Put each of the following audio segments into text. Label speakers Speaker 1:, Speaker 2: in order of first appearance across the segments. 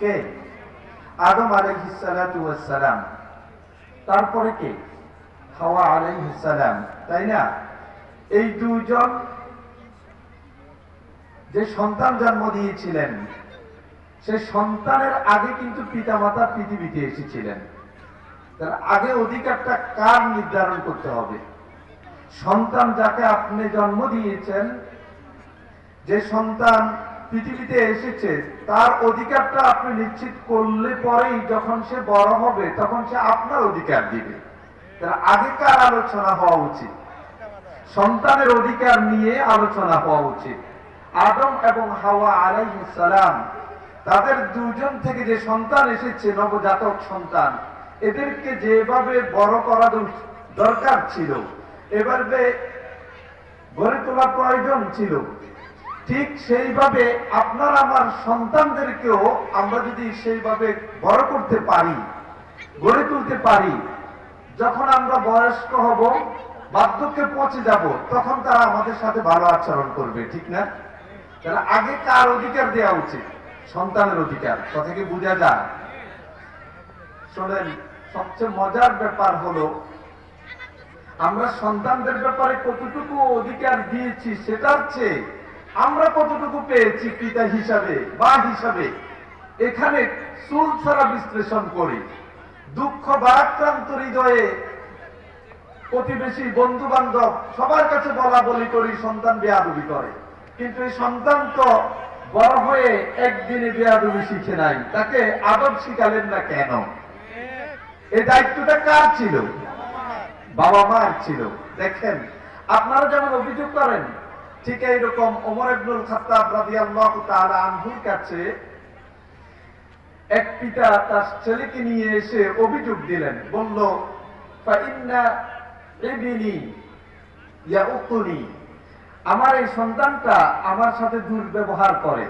Speaker 1: কে? আদম আলাইহিসালাম তারপরে কে? হাওয়া আলাইহিসালাম তাই না? এই দুজন যে সন্তান জন্ম দিয়েছিলেন, সে সন্তানের আগে কিন্তু পিতামাতা পৃথিবীতে এসেছিলেন। তার আগে অধিকারটা কার নির্ধারণ করতে হবে? সন্তান যাকে আপনি জন্ম দিয়েছেন, যে সন্তান পৃথিবীতে এসেছে, তার অধিকারটা আপনি নিশ্চিত করলে পরেই যখন সে বড় হবে, তখন সে আপনার অধিকার দিবে। আগেকার আলোচনা হওয়া উচিত। সন্তানের অধিকার নিয়ে আলোচনা হওয়া উচিত। আদম এবং হাওয়া আলাইহিস সালাম, তাদের দুজন থেকে যে সন্তান এসেছে, নবজাতক সন্তান, এদেরকে যেভাবে বড় করা দরকার ছিল, এভাবে গড়ে তোলা প্রয়োজন ছিল। ঠিক সেইভাবে আপনার আমার সন্তানদেরকেও আমরা যদি সেইভাবে বড় করতে পারি, গড়ে তুলতে পারি, যখন আমরা বয়স্ক হব, বার্ধক্যে পৌঁছে যাব, তখন তারা আমাদের সাথে ভালো আচরণ করবে, ঠিক না? তাহলে আগে কার অধিকার দেওয়া উচিত? সন্তানের অধিকার, কথা কি বোঝা যায়? শোনেন, সবচেয়ে মজার ব্যাপার হলো, আমরা সন্তানদের ব্যাপারে কতটুকু অধিকার দিয়েছি সেটার চেয়ে আমরা কতটুকু পেয়েছি পিতা হিসাবে বা হিসাবে, এখানে চুল ছাড়া বিশ্লেষণ করি। দুঃখ বারাক্রান্ত হৃদয়ে প্রতিবেশী বন্ধু বান্ধব সবার কাছে বলা বলি করি, সন্তান বেয়াদবি করে। কিন্তু এই সন্তান তো বড় হয়ে একদিনে বেয়াদবি শিখে নাই। তাকে আদব শিখালেন না কেন? এই দায়িত্বটা কার ছিল? বাবা মার ছিল। দেখেন, আপনারা যেমন অভিযোগ করেন ঠিক এইরকম ওমর ইবনুল খাত্তাব রাদিয়াল্লাহু কাছে এক পিতা তার ছেলেকে নিয়ে এসে অভিযোগ দিলেন। বলল আমার এই সন্তানটা আমার সাথে দুর্ব্যবহার করে।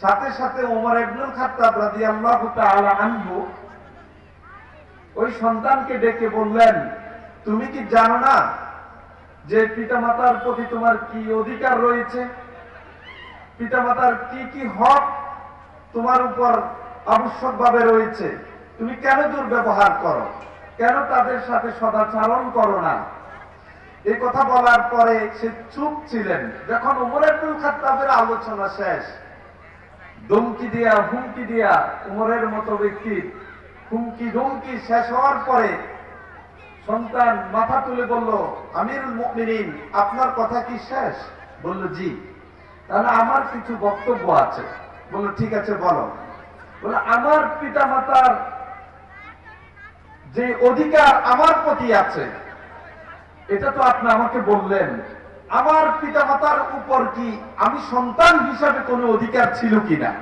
Speaker 1: সাথে সাথে ওমর ইবনুল খাত্তাব রাদিয়াল্লাহু তাআলা ওই সন্তানকে ডেকে বললেন, তুমি কি জানো না যে পিতামাতার প্রতি তোমার কি অধিকার রয়েছে? পিতামাতার কি কি হক তোমার উপর আবশ্যকভাবে রয়েছে? তুমি কেন দুর্ব্যবহার করো? কেন তাদের সাথে সদাচারণ করো না? এই কথা বলার পরে সে চুপ ছিলেন। যখন উমর আব্দুল খাত্তাবের আলোচনা শেষ দমকি দিয়া, হুমকি দিয়া উমরের মতো ব্যক্তি হুমকি ধুমকি শেষ হওয়ার পরে সন্তান মাথা তুলে বলল, আমিরুল মুমিনিন, আপনার কথা কি শেষ? বলল, জি। তাহলে আমার কিছু বক্তব্য আছে। বলল, ঠিক আছে, বলো। বলে আমার পিতা মাতার যে অধিকার আমার প্রতি আছে, এটা তো আপনি আমাকে বললেন। আমার পিতা মাতার উপর কি আমি সন্তান হিসাবে কোনো অধিকার ছিল কিনা?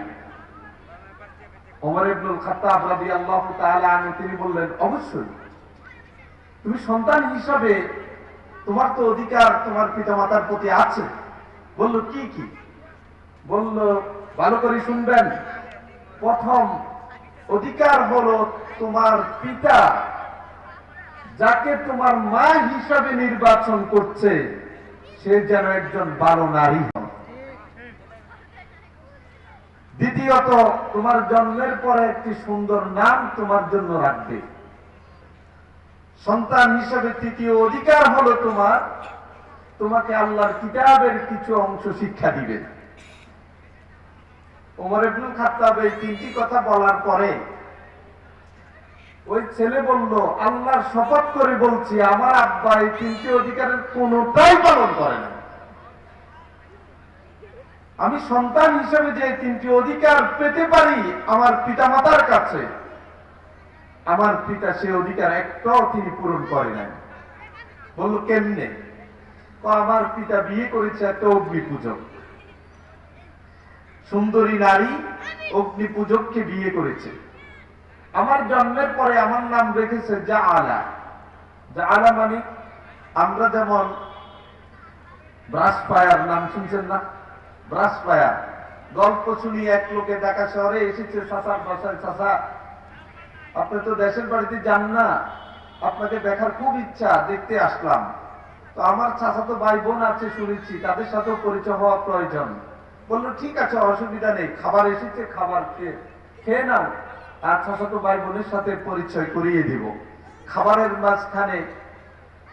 Speaker 1: ওমর ইবনুল খাত্তাব রাদিয়াল্লাহু তাআলা তিনি বললেন, অবশ্যই। তুমি সন্তান হিসাবে তোমার তো অধিকার তোমার পিতামাতার প্রতি আছে। বলল, কি কি? বলল, ভালো করে শুনবেন। প্রথম অধিকার হলো তোমার পিতা, যাকে তোমার মা হিসাবে নির্বাচন করছে। সে যেন একজন ভালো নারী হয়। দ্বিতীয়ত, তোমার জন্মের পরে একটি সুন্দর নাম তোমার জন্য রাখবে। সন্তান হিসেবে তৃতীয় অধিকার হলো তোমার, তোমাকে আল্লাহর কিতাবের কিছু অংশ শিক্ষা দিবে। ওমর এই তিনটি কথা বলার পরে ওই ছেলে বলল, আল্লাহর শপথ করে বলছি, আমার আব্বা এই তিনটি অধিকারের কোনটাই পালন করে না। আমি সন্তান হিসেবে যে তিনটি অধিকার পেতে পারি আমার পিতামাতার কাছে আমার পিতা সে অধিকার একটাও তিনি পূরণ করে নাই। বলল, কেমনে? আমার পিতা বিয়ে করেছে একটা অগ্নি পূজক সুন্দরী নারী অগ্নি পূজককে বিয়ে করেছে। আমার জন্মের পরে আমার নাম রেখেছে যা আলা যা আলা মানে আমরা যেমন ব্রাশ পায়ার নাম শুনছেন না? ব্রাশ পায়ার গল্প শুনি এক লোকে ঢাকা শহরে এসেছে চাষার বাসায় চাষা আপনি তো দেশের বাড়িতে যান না। আপনাকে দেখার খুব ইচ্ছা, দেখতে আসলাম। তো আমার চাচা তো ভাই বোন আছে শুনেছি, তাদের সাথেও পরিচয় হওয়া প্রয়োজন। বলল, ঠিক আছে, অসুবিধা নেই, খাবার এসেছে, খাবার খেয়ে খেয়ে নাও। আর চাচাতো ভাই বোনের সাথে পরিচয় করিয়ে দিব। খাবারের মাঝখানে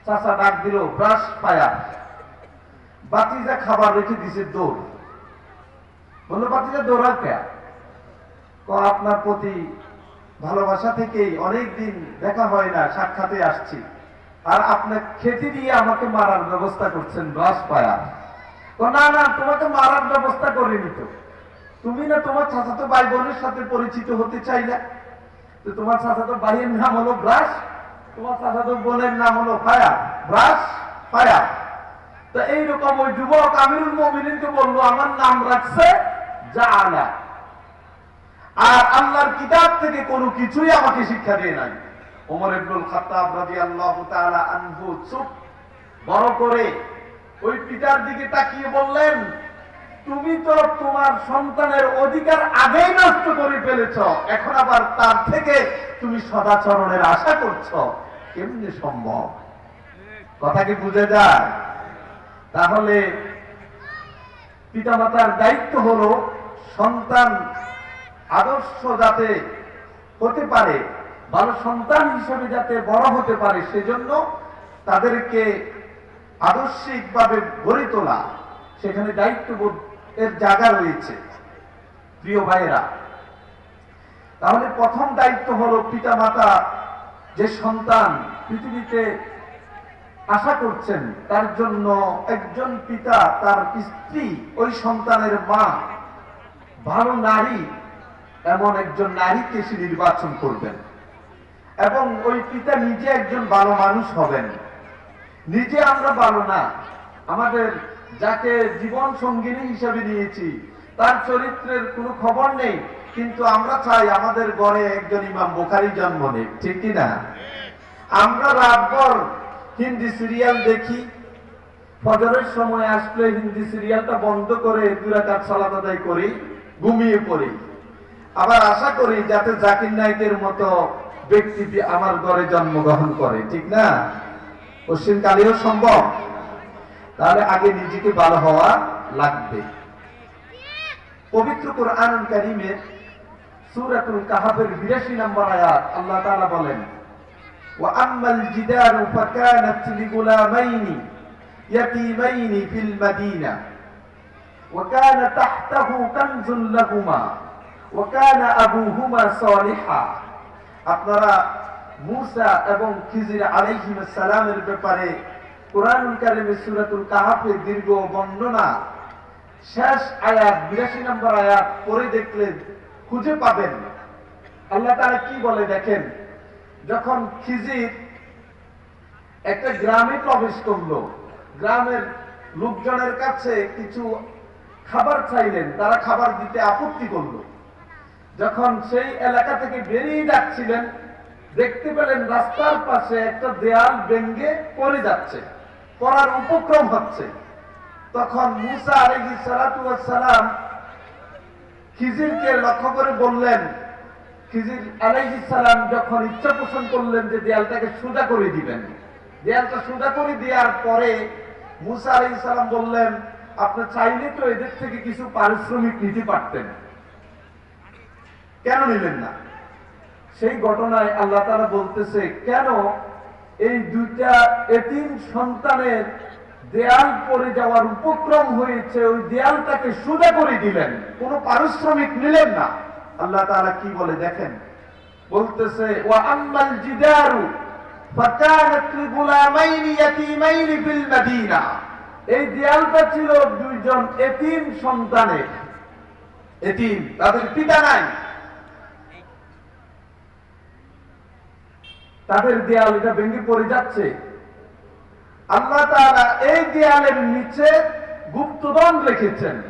Speaker 1: চাচা ডাক দিল, ব্রাশ ফায়ার বাতিজা খাবার রেখে দিছে দৌড়। বলল, বাতিজা দৌড়া তো আপনার প্রতি ভালোবাসা থেকেই অনেক দিন দেখা হয় না, সাক্ষাতে আসছি। আর আপনার খেতে দিয়ে আমাকে মারার ব্যবস্থা করছেন ব্রাশ পায়া। না না, তোমাকে মারার ব্যবস্থা করিনি তো। তুমি না তোমার চাচাতো ভাই বোনের সাথে পরিচিত হতে চাইলে? তো তোমার চাচাতো ভাইয়ের নাম হলো ব্রাশ, তোমার চাচাতো বোনের নাম হলো ফায়ার ব্রাশ ফায়ার তো এইরকম ওই যুবক আমিরুল মমিনকে বলল, আমার নাম রাখছে জাআলা। আর আল্লাহর কিতাব থেকে কোনো কিছুই আমাকে শিক্ষা দিয়ে নাই। ওমর ইবনুল খাত্তাব রাদিয়াল্লাহু তাআলা আনহু চুপ, বড় করে ওই পিতার দিকে তাকিয়ে বললেন, তুমি তো তোমার সন্তানের অধিকার আগেই নষ্ট করে ফেলেছ, এখন আবার তার থেকে তুমি সদাচরণের আশা করছ। কেমনি সম্ভব? কথা কি বুঝে যায়? তাহলে পিতামাতার দায়িত্ব হলো সন্তান আদর্শ যাতে হতে পারে, ভালো সন্তান হিসেবে যাতে বড় হতে পারে, সেজন্য তাদেরকে আদর্শিকভাবে গড়ে তোলা সেখানে দায়িত্ববোধ এর জায়গা রয়েছে। প্রিয় ভাইয়েরা, তাহলে প্রথম দায়িত্ব হলো পিতামাতা যে সন্তান পৃথিবীতে আশা করছেন, তার জন্য একজন পিতা, তার স্ত্রী, ওই সন্তানের মা, ভালো নারী এমন একজন নারীকে সে নির্বাচন করবেন। এবং ওই পিতা নিজে একজন ভালো মানুষ হবেন। নিজে আমরা ভালো না। আমাদের যাকে জীবন সঙ্গিনী হিসাবে নিয়েছি, তার চরিত্রের কোনো খবর নেই, কিন্তু আমরা চাই আমাদের ঘরে একজন ইমাম বোখারি জন্ম নেই ঠিক না? আমরা রাতভর হিন্দি সিরিয়াল দেখি। ফজরের সময় আসলে হিন্দি সিরিয়ালটা বন্ধ করে দুরাকাত সালাত আদায় করি, ঘুমিয়ে পড়ি। আবার আশা করি যাতে জাকির নায়কের মতো ব্যক্তি আমার ঘরে জন্মগ্রহণ করে ঠিক না পশ্চিম কালেও সম্ভব তাহলে আগে নিজেকে ভালো হওয়া লাগবে পবিত্র কোরআন কারিমের সূরাতুল কাহাফের 82 নম্বর আয়াত আল্লাহ তাআলা বলেন وأما الجدار فكانت لغلامين يتيمين في المدينة وكان تحته كنز لهما ওয়াকানা আবুহুমা সালিহা। আপনারা মুসা এবং খিজির আলাইহিম সালামের ব্যাপারে কোরআনুল কারিমে সূরাতুল কাহাফে দীর্ঘ বর্ণনা, শেষ আয়াত 82 নম্বর আয়াত পড়ে দেখলে খুঁজে পাবেন। আল্লাহ তারা কি বলে দেখেন? যখন খিজির একটা গ্রামে প্রবেশ করল, গ্রামের লোকজনের কাছে কিছু খাবার চাইলেন, তারা খাবার দিতে আপত্তি করল। যখন সেই এলাকা থেকে বেরিয়ে যাচ্ছিলেন, দেখতে পেলেন রাস্তার পাশে একটা দেয়াল ভেঙ্গে পড়ে যাচ্ছে, পড়ার উপক্রম হচ্ছে। তখন মুসা আলহি সালাম খিজিরকে লক্ষ্য করে বললেন, খিজির আলাইহিস সালাম যখন ইচ্ছা পোষণ করলেন যে দেয়ালটাকে সোজা করে দিবেন। দেয়ালটা সোজা করে দেওয়ার পরে মুসা আলাইহিস সালাম বললেন, আপনি চাইলে তো এদের থেকে কিছু পারিশ্রমিক নিতে পারতেন। কেন নিলেন না? সেই ঘটনায় আল্লাহ তারা বলতেছে, কেন এই দুইটা এতিম সন্তানের দেয়াল পড়ে যাওয়ার উপক্রম হয়েছে, ওই দেয়ালটাকে সোজা করে দিলেন, কোনো পারিশ্রমিক নিলেন না। আল্লাহ তাআলা কি বলে দেখেন? বলতেছে, ওয়া আম্মাল জিদারু এই দেয়ালটা ছিল দুইজন এতিম সন্তানের। এতিম, তাদের পিতা নাই। তাদের দেয়াল এটা ভেঙে পড়ে যাচ্ছে। আল্লাহ তারা এই দেয়ালের নিচে গুপ্তধন রেখেছেন।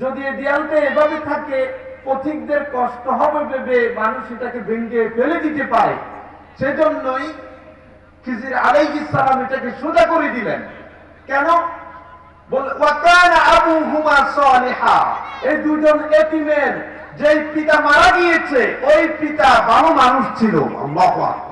Speaker 1: যদি এই দেয়ালটা এভাবে থাকে, পথিকদের কষ্ট হবে ভেবে মানুষ এটাকে ভেঙে ফেলে দিতে পারে। সেজন্যই খিজির আলাইহিস সালাম এটাকে সোজা করে দিলেন। কেন? ওয়াকানা আবুহুমা সালিহা। এই দুজন এতিমের যেই পিতা মারা গিয়েছে, ওই পিতা ভালো মানুষ ছিল। আল্লাহু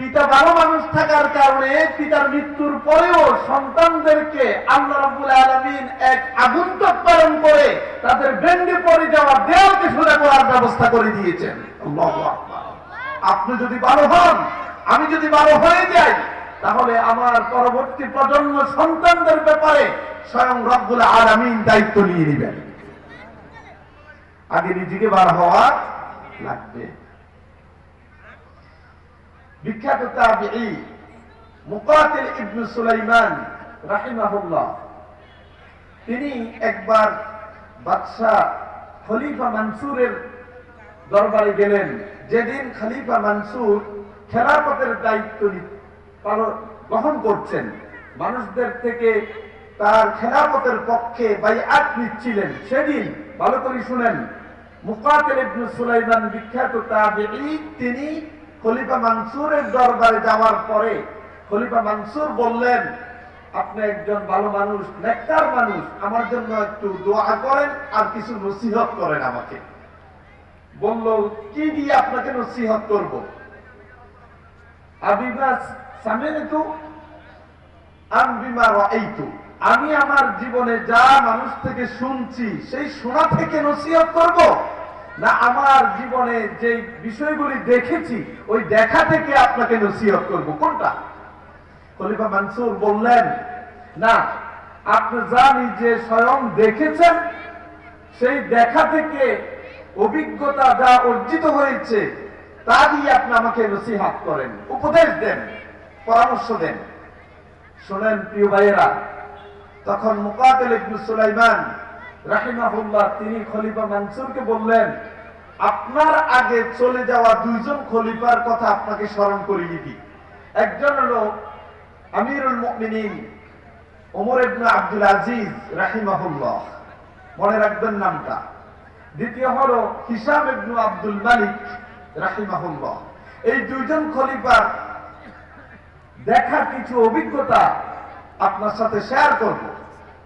Speaker 1: পিতা ভালো মানুষ থাকার কারণে পিতার মৃত্যুর পরেও সন্তানদেরকে আল্লাহ রাব্বুল আলামিন এক আগন্তুক পালন করে তাদের বেন্ডে পড়ে যাওয়া দেওয়ালকে সোজা করার ব্যবস্থা করে দিয়েছেন। আপনি যদি ভালো হন, আমি যদি ভালো হয়ে যাই, তাহলে আমার পরবর্তী প্রজন্ম সন্তানদের ব্যাপারে স্বয়ং রব্বুল আলামিন দায়িত্ব নিয়ে নেবেন। আগে নিজেকে বার হওয়া লাগবে। বিখ্যাত তাবিঈ মুকাতিল ইবনে সুলাইমান রাহিমাহুল্লাহ। তিনি একবার বাদশাহ খলিফা মানসুরের দরবারে গেলেন। যেদিন খলিফা মানসুর খেলাফতের দায়িত্ব গ্রহণ করছেন, মানুষদের থেকে তার খেলাফতের পক্ষে বাই বাইআত নিচ্ছিলেন। সেদিন, ভালো করে শুনেন, মুকাতিল ইবনে সুলাইমান বিখ্যাত তিনি খলিফা মানসুরের দরবারে যাওয়ার পরে খলিফা মানসুর বললেন, আপনি একজন ভালো মানুষ, নেককার মানুষ। আমার জন্য একটু দোয়া করেন আর কিছু নসিহত করেন আমাকে। বলল, কি দিয়ে আপনাকে নসিহত করব? আমি আমার জীবনে যা মানুষ থেকে শুনছি, সেই শোনা থেকে নসিহত করব? না, আমার জীবনে যে বিষয়গুলি দেখেছি, ওই দেখা থেকে আপনাকে নসিহত করব। কোনটা? খলিফা মানসুর বললেন, না, আপনি যা নিজে স্বয়ং দেখেছেন, সেই দেখা থেকে অভিজ্ঞতা যা অর্জিত হয়েছে তা দিয়ে আপনি আমাকে নসিহাত করেন। উপদেশ দেন, পরামর্শ দেন। শোনেন প্রিয় ভাইয়েরা, তখন মুকাতিল ইবনে সুলাইমান রাহিমাহুল্লাহ, তিনি খলিফা মানসুরকে বললেন, আপনার আগে চলে যাওয়া দুইজন খলিফার কথা আপনাকে স্মরণ করিয়ে দিই একজন হলো আমিরুল মুমিনিন, ওমর ইবনে আব্দুল আজিজ, রাহিমাহুল্লাহ। মনে রাখবেন নামটা। দ্বিতীয় হলো হিসাম ইবনু আব্দুল মালিক, রাহিমাহুল্লাহ। এই দুইজন খলিফার দেখার কিছু অভিজ্ঞতা আপনার সাথে শেয়ার করব।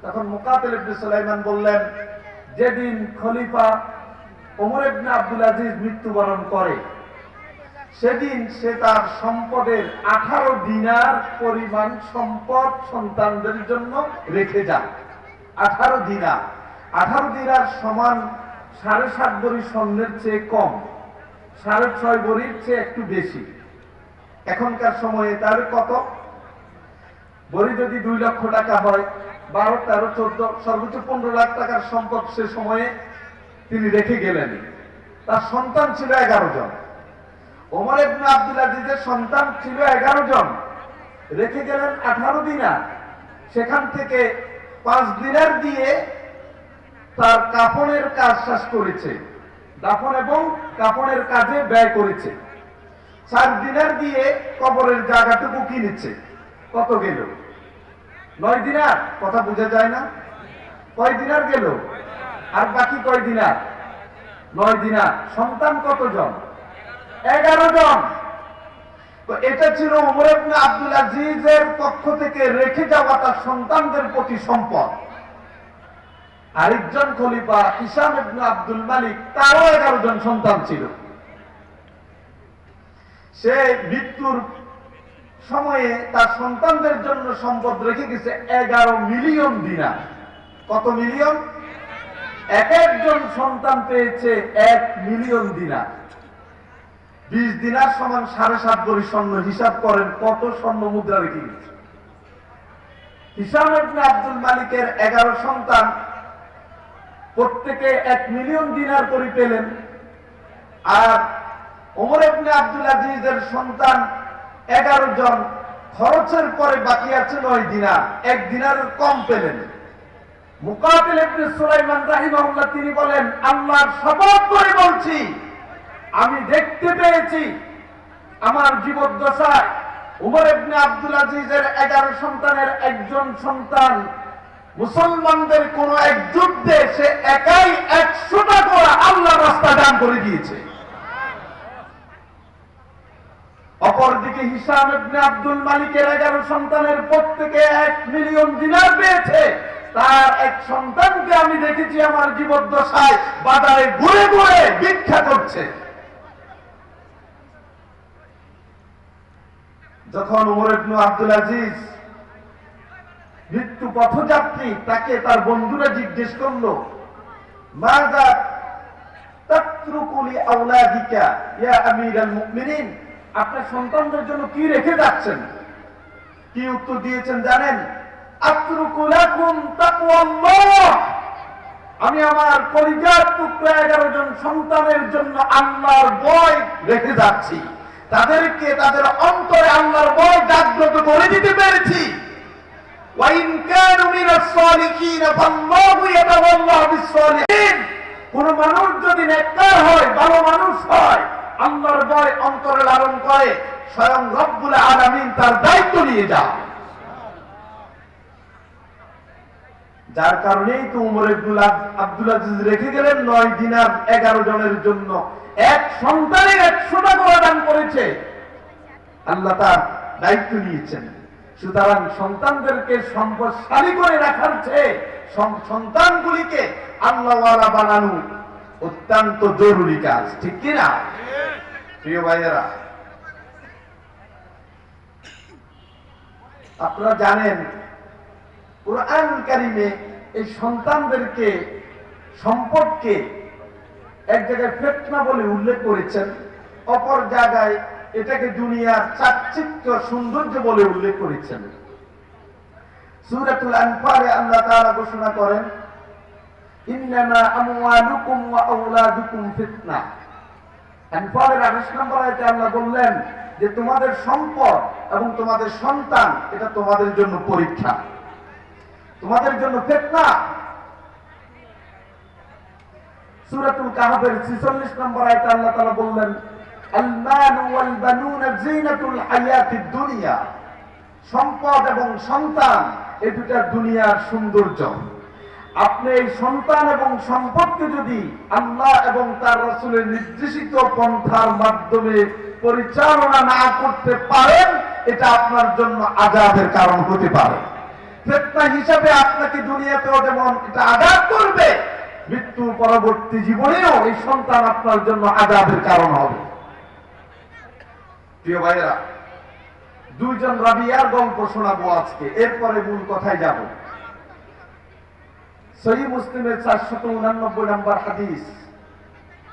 Speaker 1: তখন মুকাতিল ইবনে সুলাইমান বললেন, যেদিন খলিফা ওমর ইবনে আব্দুল আজিজ মৃত্যুবরণ করে, সেদিন সে তার সম্পদের আঠারো দিনার পরিমাণ সম্পদ সন্তানদের জন্য রেখে যায়। আঠারো দিনার। আঠারো দিনার সমান সাড়ে সাত বড়ি স্বর্ণের চেয়ে কম, সাড়ে ছয় বড়ির চেয়ে একটু বেশি। এখনকার সময়ে তার কত? বড়ি যদি দুই লক্ষ টাকা হয় বারো, তেরো, চোদ্দ, সর্বোচ্চ পনেরো লাখ টাকার সম্পদ সে সময়ে তিনি রেখে গেলেন। তার সন্তান ছিল এগারো জন। ওমর ইবনে আব্দুল আজিজের সন্তান ছিল এগারো জন। রেখে গেলেন আঠারো দিনার। সেখান থেকে পাঁচ দিনার দিয়ে তার কাপড়ের কাজ শেষ করেছে। দাফন এবং কাপড়ের কাজে ব্যয় করেছে। চার দিনার দিয়ে কবরের জায়গাটুকু কিনেছে। কত গেল? নয় দিনার, কথা বোঝা যায় না? কয় দিনার গেল? আর বাকি কয় দিনার? নয় দিনার। সন্তান কতজন? এগারো জন। তো এটা ছিল উমর আব্দুল আজিজের পক্ষ থেকে রেখে যাওয়া তার সন্তানদের প্রতি সম্পদ। আরেকজন খলিফা ইবনে আব্দুল মালিক, তারও এগারো জন সন্তান ছিল। সে মৃত্যুর সময়ে তার সন্তানদের জন্য সম্পদ রেখে গেছে এগারো মিলিয়ন দিনার। কত মিলিয়ন? এক একজন সন্তান পেয়েছে এক মিলিয়ন দিনার। বিশ দিনার সমান সাড়ে সাত বড়ি স্বর্ণ। হিসাব করেন কত স্বর্ণ মুদ্রা রেখে গেছে হিসাম আব্দুল মালিকের এগারো সন্তান প্রত্যেকে এক মিলিয়ন দিনার করে পেলেন। আর ওমর আব্দুল আজিজের সন্তান এগারো জন খরচের পরে বাকি আছে নয় দিনার। এক দিনার কম পেলেন। তিনি বলেন, আল্লাহর শপথ করে বলছি, আমি দেখতে পেয়েছি আমার জীবদ্দশায় উমর ইবনে আব্দুল আজিজের এগারো সন্তানের একজন সন্তান। মুসলমানদের কোন এক যুদ্ধে সে একাই একশোটা করে আল্লাহ রাস্তা দান করে দিয়েছে। অপরদিকে হিসাম আব্দুল মালিকের এগারো সন্তানের প্রত্যেকে এক মিলিয়ন দিনার পেয়েছে। তার এক সন্তানকে আমি দেখেছি আমার জীবদ্দশায় বাজারে ঘুরে ঘুরে ভিক্ষা করছে। যখন উমর ইবনু আব্দুল আজিজ মৃত্যু পথযাত্রী তাকে তার বন্ধুরা জিজ্ঞেস করল, মাযা তাতরুকুলি আওলাদিকা ইয়া আমিরাল মুমিনিন? আপনার সন্তানদের জন্য কি রেখে যাচ্ছেন? কি উত্তর দিয়েছেন জানেন? আমি আমার পরিবার টুকরা এগারো জন সন্তানের জন্য আল্লাহর বয় রেখে যাচ্ছি। তাদেরকে তাদের অন্তরে আল্লাহর বয় জাগ্রত করে দিতে পেরেছি। কোন মানুষ যদি নেতার হয়, ভালো মানুষ হয় আল্লাহর ভয় অন্তরে লালন করে, স্বয়ং রব্বুল আলামিন তার দায়িত্ব নিয়ে যায় যার কারণেই তো উমর আব্দুল আজিজ রেখে গেলেন, নয় দিনার এগারো জনের জন্য। এক সন্তানের একশো টাকা দান করেছে। আল্লাহ তার দায়িত্ব নিয়েছেন। সুতরাং সন্তানদেরকে সম্পদশালী করে রাখার চেয়ে সন্তানগুলিকে আল্লাহওয়ালা বানানো অত্যন্ত জরুরি কাজ। ঠিক কিনা? প্রিয় ভাইয়েরা, আপনারা জানেন, কোরআন কারিমে এই সন্তানদেরকে, সম্পদকে এক জায়গায় ফেতনা বলে উল্লেখ করেছেন, অপর জায়গায় এটাকে দুনিয়ার চাকচিক্য সৌন্দর্য বলে উল্লেখ করেছেন। সূরাতুল আনফালে আল্লাহ তাআলা ঘোষণা করেন, ইন্নামা আমওয়ালুকুম ওয়া আওলাদুকুম ফিতনা। আনফালের 28 নম্বর আয়াতে আল্লাহ বললেন যে তোমাদের সম্পদ এবং তোমাদের সন্তান, এটা তোমাদের জন্য পরীক্ষা। তোমাদের জন্য ফেতনা। সূরাতুল কাহাফের 46 নম্বর আয়াতে আল্লাহ তাআলা বললেন দুনিয়া। সম্পদ এবং সন্তান এই দুটা দুনিয়ার সৌন্দর্য। আপনি এই সন্তান এবং সম্পদকে যদি আল্লাহ এবং তার রাসূলের নির্দেশিত পন্থার মাধ্যমে পরিচালনা না করতে পারেন, এটা আপনার জন্য আজাদের কারণ হতে পারে। ফেতনা হিসাবে আপনাকে দুনিয়াতেও যেমন এটা আঘাত করবে মৃত্যুর পরবর্তী জীবনেও এই সন্তান আপনার জন্য আজাদের কারণ হবে। প্রিয় ভাইয়েরা, দুইজন রাবিয়ার গল্প শোনাবো আজকে, এরপরে মূল কথায় যাব। সহি মুসলিমের চারশত উনানব্বই নম্বর হাদিস।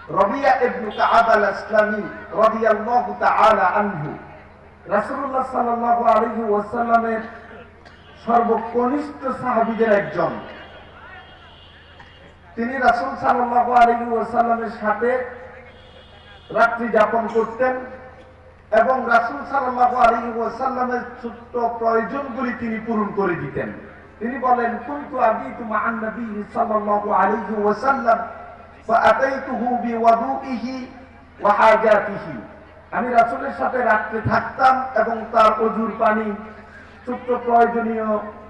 Speaker 1: রবিয়া ইবনু ইসলামী রাদিয়াল্লাহু তাআলা আনহু। রাসূলুল্লাহ সাল্লাল্লাহু আলাইহি ওয়াসাল্লামের সর্বকনিষ্ঠ সাহাবীদের একজন। তিনি রাসূল সাল্লাল্লাহু আলাইহি ওয়াসাল্লামের সাথে রাত্রি যাপন করতেন এবং রাসূল সাল্লাল্লাহু আলাইহি ওয়াসাল্লামের ছোট্ট প্রয়োজনগুলি তিনি পূরণ করে দিতেন। তিনি বলেন কুনতু আবিতু মা'আন নবী সাল্লাল্লাহু আলাইহি ওয়াসাল্লাম, ফাআতাইতুহু বিওয়াদুইহি ওয়া হাজাতিহি। আমি রাসূলের সাথে রাত্রে থাকতাম এবং তার অজুর পানি, ছোট্ট প্রয়োজনীয়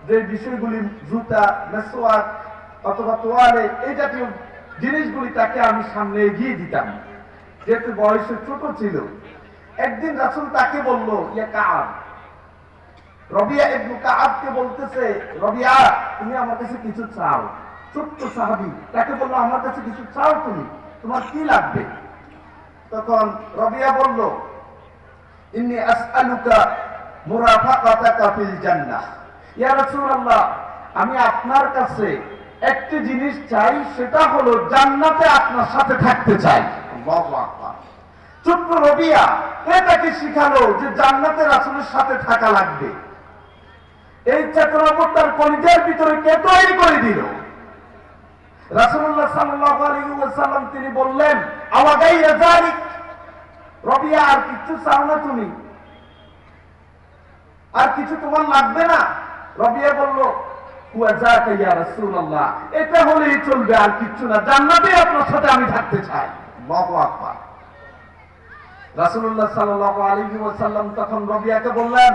Speaker 1: যে বিষয়গুলি, জুতা, মেসওয়াক অথবা তোয়ালে, এই জাতীয় জিনিসগুলি তাকে আমি সামনে এগিয়ে দিতাম। যেহেতু বয়সে ছোট ছিল, একদিন রাসূল তাকে বলল, ইয়া কাব রবিয়া ইবনু কাবকে বলতেছে রবিয়া তুমি আমার কাছে কিছু চাও। ছোট্ট সাহাবী তাকে বলল আমার কাছে কিছু চাও তুমি? তোমার কি লাগবে? তখন রবিয়া বলল ইন্নি আসআলুকা মুরাফাকাতাকা ফিল জান্নাহ। ইয়া রাসূলুল্লাহ আমি আপনার কাছে একটি জিনিস চাই সেটা হলো জান্নাতে আপনার সাথে থাকতে চাই। আল্লাহু আকবার। ছোট্ট রবিয়া কে তাকে শিখালো যে জান্নাতে রাসূলের সাথে থাকা লাগবে? এই চেতনাবোধ তার ভিতরে কে তৈরি করে দিল? আলাইহি ওয়াসাল্লাম তিনি বললেন আওয়াগাই রবিয়া, আর কিছু চাও না তুমি। আর কিছু তোমার লাগবে না? রবিয়া বলল এটা হলেই চলবে, আর কিছু না। জান্নাতে আপনার সাথে আমি থাকতে চাই। রাসূলুল্লাহ সাল্লাল্লাহু আলাইহি ওয়াসাল্লাম তখন রবিয়াকে বললেন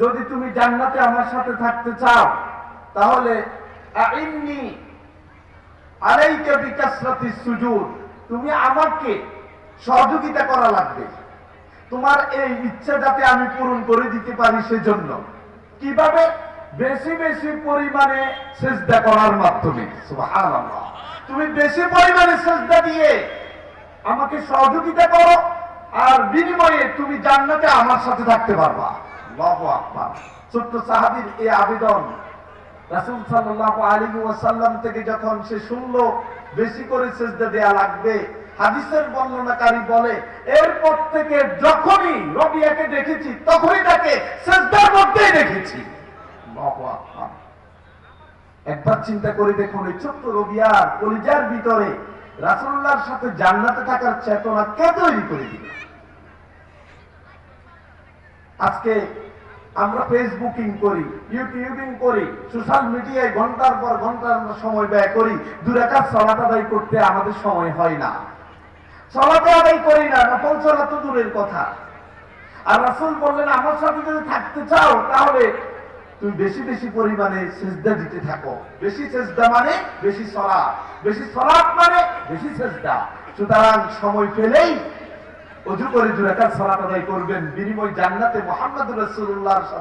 Speaker 1: যদি তুমি জান্নাতে আমার সাথে থাকতে চাও, তাহলে তুমি আমাকে সহযোগিতা করা লাগবে। তোমার এই ইচ্ছা যাতে আমি পূরণ করে দিতে পারি সেজন্য। কীভাবে? বেশি বেশি পরিমাণে সেজদা করার মাধ্যমে। তুমি বেশি পরিমাণে সেজদা দিয়ে আমাকে সহযোগিতা করো, আর বিনিময়ে তুমি জান্নাতে আমার সাথে থাকতে পারবা। ছোট্ট সাহাবীর এই আবেদন রাসূল সাল্লাল্লাহু আলাইহি ওয়াসাল্লাম থেকে যখন সে শুনলো, বেশি করে সেজদা দেয়া লাগবে। হাদিসের বর্ণনাকারী বলে, এরপর থেকে যখনই রবিয়াকে দেখেছি, তখনই তাকে মধ্যেই দেখেছি। একবার চিন্তা করে দেখুন, এই ছোট্ট রবিয়ার কলিজার ভিতরে রাসূলুল্লাহর সাথে জান্নাতে থাকার চেতনা কে তৈরি করে দিল? আজকে আমরা ফেসবুকিং করি ইউটিউবিং করি সোশ্যাল মিডিয়ায় ঘণ্টার পর ঘণ্টা আমরা সময় ব্যয় করি। দুরাকাত সলাত আদায় করতে আমাদের সময় হয় না। সলাতে আদায় করি না নফল চলা তো দূরের কথা। আর রাসূল বললেন, আমার সাথে যদি থাকতে চাও, তাহলে তুমি বেশি বেশি পরিমাণে সেজদা দিতে থাকো। বেশি সেজদা মানে বেশি সলাপ বেশি সলাপ মানে বেশি সেজদা। সুতরাং সময় পেলেই অজু করে জুরাকার সলাপ আদায় করবেন। বিনিময় জান্নাতে মোহাম্মদ রসুল্লাহ